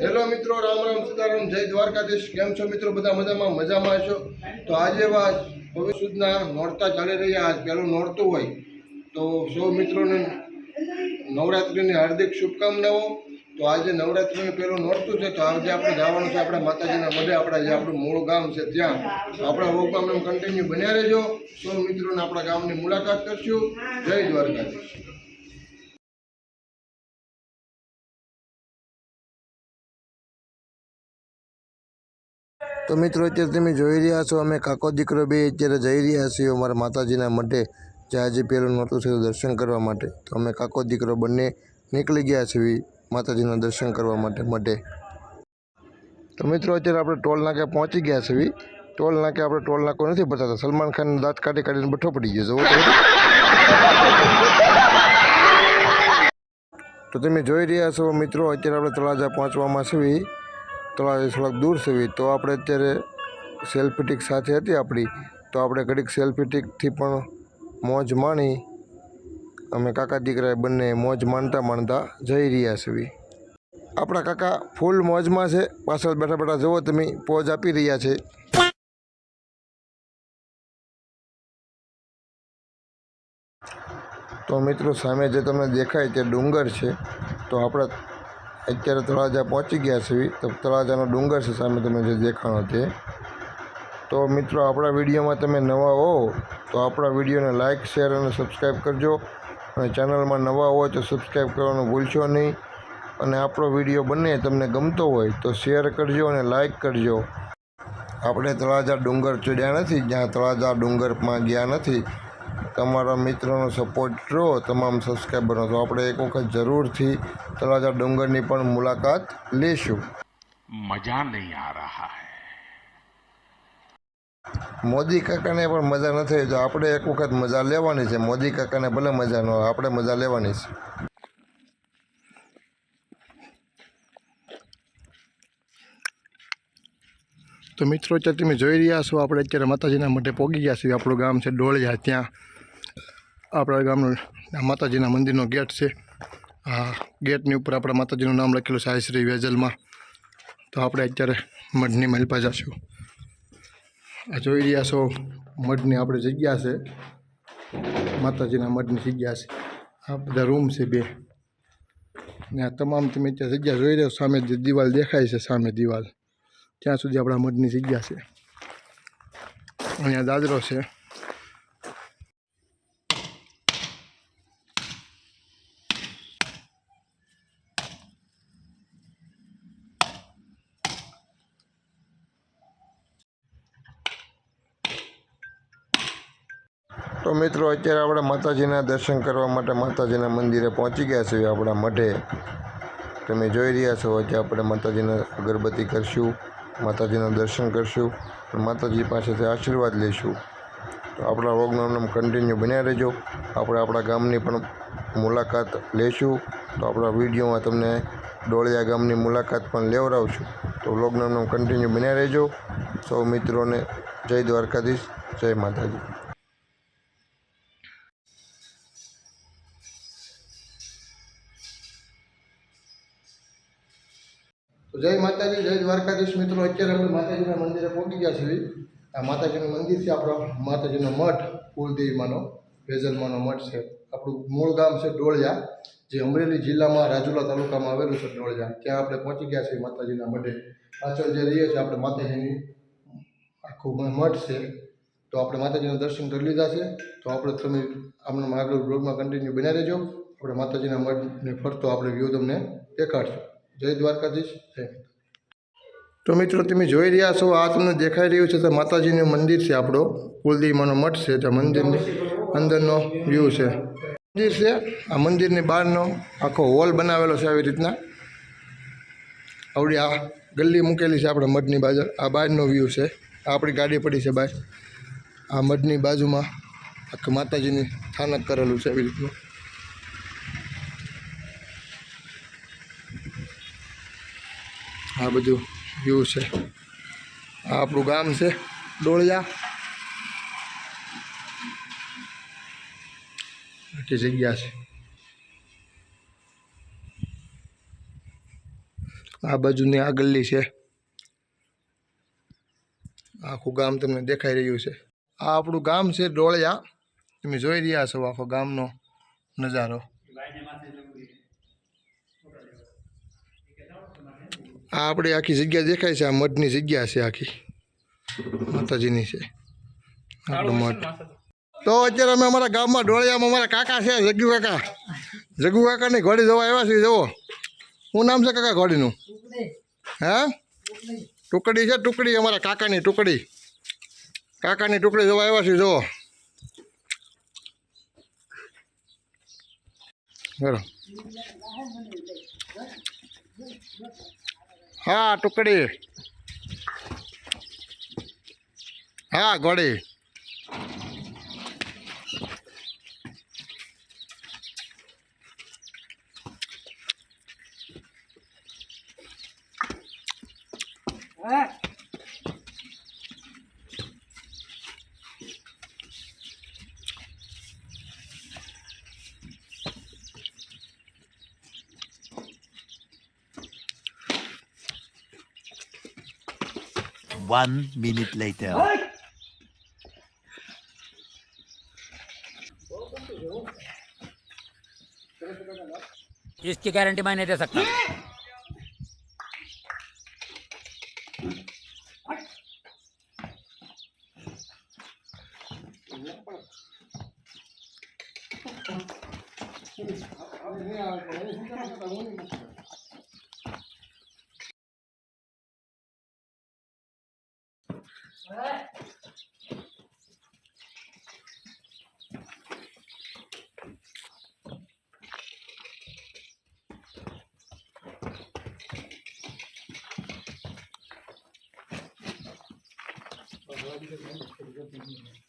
Hello મિત્રો, રામ રામ સીતારામ, જય દ્વારકાધીશ. કેમ છો મિત્રો? બધા મજામાં? મજામાં છો તો આજે વાત ભવિષ્યના નોરતા ચાલી રહ્યા. આજ પહેલું નોરતું હોય. તો સૌ મિત્રોને નવરાત્રિની હાર્દિક શુભકામનાઓ. તો આજે નવરાત્રિનું પહેલું નોરતું છે. તો આજે આપણે જવાનું છે આપણા માતાજીના મઢે. આપણા જે આપણું મૂળ ગામ છે ત્યાં. આપણા વોકમાં એમ કન્ટિન્યુ બન્યા રહેજો. સૌ મિત્રોને આપણા ગામની મુલાકાત કરશું. જય દ્વારકાધીશ. તો મિત્રો, અત્યારે તમે જોઈ રહ્યા છો, અમે કાકો દીકરો બે અત્યારે જઈ રહ્યા છીએ અમારા માતાજીના મઢે, જ્યાં આજે પહેલું નહોતું છે દર્શન કરવા માટે. તો અમે કાકો દીકરો બંને નીકળી ગયા છીએ માતાજીના દર્શન કરવા માટે મઢે. તો મિત્રો, અત્યારે આપણે ટોલ નાકે પહોંચી ગયા છીએ. ટોલ નાકે આપણે ટોલ નાકો નથી બતાવતા સલમાન ખાન દાંત કાઢી કાઢીને બઠો પડી ગયો. જવો તો તમે જોઈ રહ્યા છો મિત્રો, અત્યારે આપણે તળાજા પહોંચવામાં છીએ. તળાજા થોડાક દૂર સુધી તો આપણે અત્યારે સેલ્ફી ટીક સાથે હતી આપણી. તો આપણે ઘડીક સેલ્ફી ટીકથી પણ મોજ માણી. અમે કાકા દીકરાએ બંને મોજ માણતા માણતા જઈ રહ્યા છીએ આપણા કાકા ફૂલ મોજમાં છે. પાછળ બેઠા બેઠા જુઓ તમે પોજ આપી રહ્યા છે. તો મિત્રો સામે જે તમને દેખાય તે ડુંગર છે. તો આપણે અત્યારે તળાજા પહોંચી ગયા છીએ. તો તળાજાનો ડુંગર છે સામે તમે જે દેખાણો છે. તો મિત્રો, આપણા વિડીયોમાં તમે નવા હો, તો આપણા વિડીયોને લાઇક શેર અને સબસ્ક્રાઈબ કરજો. અને ચેનલમાં નવા હોય તો સબસ્ક્રાઈબ કરવાનું ભૂલશો નહીં. અને આપણો વીડિયો બંને, તમને ગમતો હોય, તો શેર કરજો અને લાઇક કરજો. આપણે તળાજા ડુંગર ચડ્યા નથી, જ્યાં તળાજા ડુંગરમાં ગયા નથી. તમારા મિત્રોનો સપોર્ટ રહ્યો તમામ સબસ્ક્રાઈબરનો તો આપણે એક વખત જરૂરથી તળાજા ડુંગરની પણ મુલાકાત લેશું મજા નહીં આ રહા હૈ. મોદી કાકાને પણ મજા નથી તો આપણે એક વખત મજા લેવાની છે. મોદી કાકાને ભલે મજા ન આપણે મજા લેવાની છે. તો મિત્રો, અત્યારે તમે જોઈ રહ્યા છો, આપણે અત્યારે માતાજીના મઢે પહોંચી ગયા છીએ. આપણું ગામ છે ડોળિયા ત્યાં. આપણા ગામનું માતાજીના મંદિરનો ગેટ છે. આ ગેટની ઉપર આપણા માતાજીનું નામ લખેલું છે શ્રી વેજલમાં. તો આપણે અત્યારે મઢની મહેલપા જશું. આ જોઈ રહ્યા છો, મઢની આપણે જગ્યા છે. માતાજીના મઢની જગ્યા છે. આ બધા રૂમ છે બે. ને આ તમામ તમે ત્યાં જગ્યા જોઈ રહ્યો. સામે જે દિવાલ દેખાય છે, સામે દિવાલ. ત્યાં સુધી આપણા મઢની જગ્યા છે. અહીંયા દાદરો છે. તો મિત્રો, અત્યારે આપણે માતાજીના દર્શન કરવા માટે માતાજીના મંદિરે પહોંચી ગયા છીએ આપણા મઢે. તમે જોઈ રહ્યા છો આજે આપણે માતાજીને અગરબત્તી કરશું. માતાજીના દર્શન કરશું માતાજી પાસેથી આશીર્વાદ લઈશું. તો આપણા વ્લોગનું નામ કન્ટિન્યુ બન્યા રહેજો. આપણે આપણા ગામની પણ મુલાકાત લેશું તો આપણા વિડીયોમાં તમને ડોળિયા ગામની મુલાકાત પણ લેવડાવશું. તો વ્લોગનું કન્ટિન્યુ બન્યા રહેજો. સૌ મિત્રોને જય દ્વારકાધીશ. જય માતાજી. જય માતાજી, જય દ્વારકાધીશ મિત્રો. અત્યારે આપણે માતાજીના મંદિરે પહોંચી ગયા છીએ. આ માતાજીનું મંદિર છે આપણો, માતાજીનો મઠ કુલદેવીમાંનો વેજલમાંનો મઠ છે. આપણું મૂળ ગામ છે ડોળિયા, જે અમરેલી જિલ્લામાં રાજુલા તાલુકામાં આવેલું છે ડોળિયા. ત્યાં આપણે પહોંચી ગયા છીએ માતાજીના મઢે. પાછળ જે રહીએ છીએ આપણે માતાજીની, આખું મઠ છે. તો આપણે માતાજીના દર્શન કરી લીધા છે. તો આપણે તમે આમને આગળ બ્લોગમાં કન્ટિન્યુ બનાવી દેજો આપણે માતાજીના મઠને ફરતો આપણે વ્યૂ તમને દેખાડશું. જય દ્વારકાધીશ. જય તો મિત્રો તમે જોઈ રહ્યા છો આ તમને દેખાઈ રહ્યું છે તો માતાજીનું મંદિર છે આપણો. કુલદેવીમાંનો મઠ છે તે મંદિરની અંદરનો વ્યૂ છે. મંદિર છે આ મંદિરની બહારનો આખો હોલ બનાવેલો છે આવી રીતના. આવડી આ ગલ્લી મૂકેલી છે આપણા મઢની બાજુ. આ બહારનો વ્યૂ છે. આ આપણી ગાડી પડી છે બહાર. આ મઢની બાજુમાં આખું માતાજીની સ્થાનક કરેલું છે આવી રીતનું. આ બધું વ્યૂ છે. આ આપણું ગામ છે ડોળિયા. આખી જગ્યા છે. આ બાજુની આ ગલ્લી છે. આખું ગામ તમને દેખાઈ રહ્યું છે. આ આપણું ગામ છે ડોળિયા. તમે જોઈ રહ્યા છો આખો ગામનો નજારો. આ આપણે આખી જગ્યા દેખાય છે આ મઠની જગ્યા છે આખી. માતાજીની છે. આપણો મઠ. તો અત્યારે અમે અમારા ગામમાં ડોળિયામાં અમારા કાકા છે જગ્ગુ કાકા. જગ્ગુ કાકાની ઘોડી જોવા આવ્યા છે જુઓ. શું નામ છે કાકા ઘોડીનું? હે? ટુકડી છે ટુકડી અમારા કાકાની ટુકડી. કાકાની ટુકડી જોવા આવ્યા છે જુઓ. બરો હા ટુકડી. હા ઘોડી one minute later. इसकी गारंटी मैं नहीं दे सकता Agora, por exemplo,